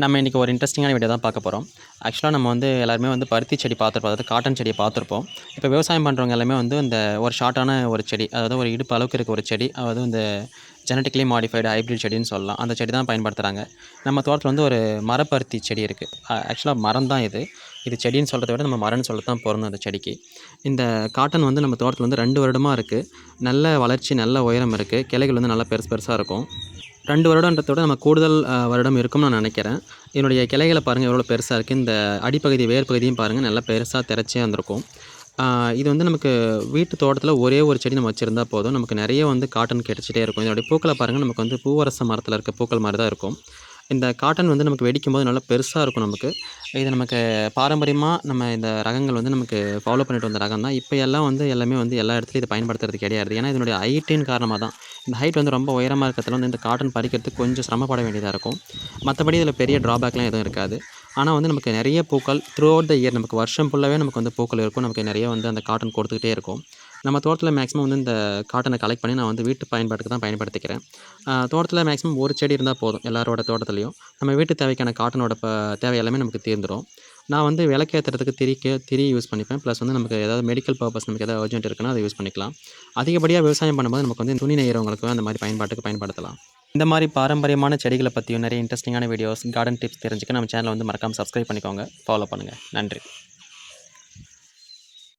நம்ம இன்றைக்கி ஒரு இன்ட்ரெஸ்டிங்கான வீடியோ தான் பார்க்க போகிறோம் ஆக்சுவலாக நம்ம வந்து எல்லாருமே வந்து பருத்தி செடி பார்த்துருப்போம். அதாவது காட்டன் செடியை பார்த்துருப்போம். இப்போ விவசாயம் பண்ணுறவங்க எல்லாமே வந்து இந்த ஒரு ஷார்ட்டான ஒரு செடி அதாவது ஒரு இடுப்பு அளவுக்கு இருக்க ஒரு செடி அதாவது இந்த ஜெனட்டிக்கலி மாடிஃபைடு ஹைப்ரிட் செடின்னு சொல்லலாம். அந்த செடி தான் பயன்படுத்துகிறாங்க நம்ம தோட்டத்தில் வந்து ஒரு மரப்பருத்தி செடி இருக்குது ஆக்சுவலாக மரம் தான் இது. இது செடின்னு சொல்கிறத விட நம்ம மரம்னு சொல்ல தான் பிறந்தோம் அந்த செடிக்கு. இந்த காட்டன் வந்து நம்ம தோட்டத்தில் வந்து ரெண்டு வருடமாக இருக்குது நல்ல வளர்ச்சி நல்ல உயரம் இருக்குது கிளைகள் வந்து நல்லா பெருசு பெருசாக இருக்கும். ரெண்டு வருடன்றதை விட நம்ம கூடுதல் வருடம் இருக்கும்னு நான் நினைக்கிறேன். என்னுடைய கிளைகளை பாருங்கள் எவ்வளோ பெருசாக இருக்குது இந்த அடிப்பகுதி வேர் பகுதியும் பாருங்கள் நல்லா பெருசாக திரச்சே வந்திருக்கும். இது வந்து நமக்கு வீட்டு தோட்டத்தில் ஒரே ஒரு செடி நம்ம வச்சுருந்தா போதும். நமக்கு நிறைய வந்து காட்டன் கிடைச்சிட்டே இருக்கும். இதனுடைய பூக்களை பாருங்கள் நமக்கு வந்து பூவரச மரத்தில் இருக்க பூக்கள் மாதிரி தான் இருக்கும். இந்த காட்டன் வந்து நமக்கு வெடிக்கும் போது நல்லா பெருசாக இருக்கும் நமக்கு. இது நமக்கு பாரம்பரியமாக நம்ம இந்த ரகங்கள் வந்து நமக்கு ஃபாலோ பண்ணிட்டு வந்த ரகம் தான். இப்போ எல்லாம் வந்து எல்லாமே வந்து எல்லா இடத்துலையும் இதை பயன்படுத்துறது கிடையாது. ஏன்னா இதனுடைய ஹைட்டின் காரணமாக தான் இந்த ஹைட் வந்து ரொம்ப உயரமாக இருக்கிறதுல வந்து இந்த காட்டன் பறிக்கிறதுக்கு கொஞ்சம் சிரமப்பட வேண்டியதாக இருக்கும். மற்றபடி இதில் பெரிய ட்ராபேக்லாம் எதுவும் இருக்காது. ஆனால் வந்து நமக்கு நிறைய பூக்கள் த்ரூ அவுட் த இயர் நமக்கு வருஷம் ஃபுல்லாகவே நமக்கு வந்து பூக்கள் இருக்கும். நமக்கு நிறைய வந்து அந்த காட்டன் கொடுத்துக்கிட்டே இருக்கும். நம்ம தோட்டத்தில் மேக்ஸிமம் வந்து இந்த காட்டனை கலெக்ட் பண்ணி நான் வந்து வீட்டு பயன்பாட்டுக்கு தான் பயன்படுத்திக்கிறேன். தோட்டத்தில் மேக்ஸிமம் ஒரு செடி இருந்தால் போதும் எல்லாரோட தோட்டத்துலையும். நம்ம வீட்டு தேவைக்கான காட்டனோட தேவை எல்லாமே நமக்கு தீர்ந்துடும் நான் வந்து விளக்கேற்றுறதுக்கு திரிக்க திரி யூஸ் பண்ணிப்பேன். ப்ளஸ் வந்து நமக்கு ஏதாவது மெடிக்கல் பர்பஸ் நமக்கு ஏதாவது அர்ஜென்ட் இருக்குன்னா அதை யூஸ் பண்ணிக்கலாம். அதிகப்படியாக விவசாயம் பண்ணும்போது நமக்கு வந்து துணி நெய்கிறவங்களுக்கு அந்த மாதிரி பயன்பாட்டுக்கு பயன்படுத்தலாம். இந்த மாதிரி பாரம்பரியமான செடிகளை பற்றியும் நிறைய இன்ட்ரெஸ்டிங்கான வீடியோஸ் கார்டன் டிப்ஸ் தெரிஞ்சுக்க நம்ம சேனலை வந்து மறக்காமல் சப்ஸ்கிரைப் பண்ணிக்கோங்க. ஃபாலோ பண்ணுங்கள் நன்றி.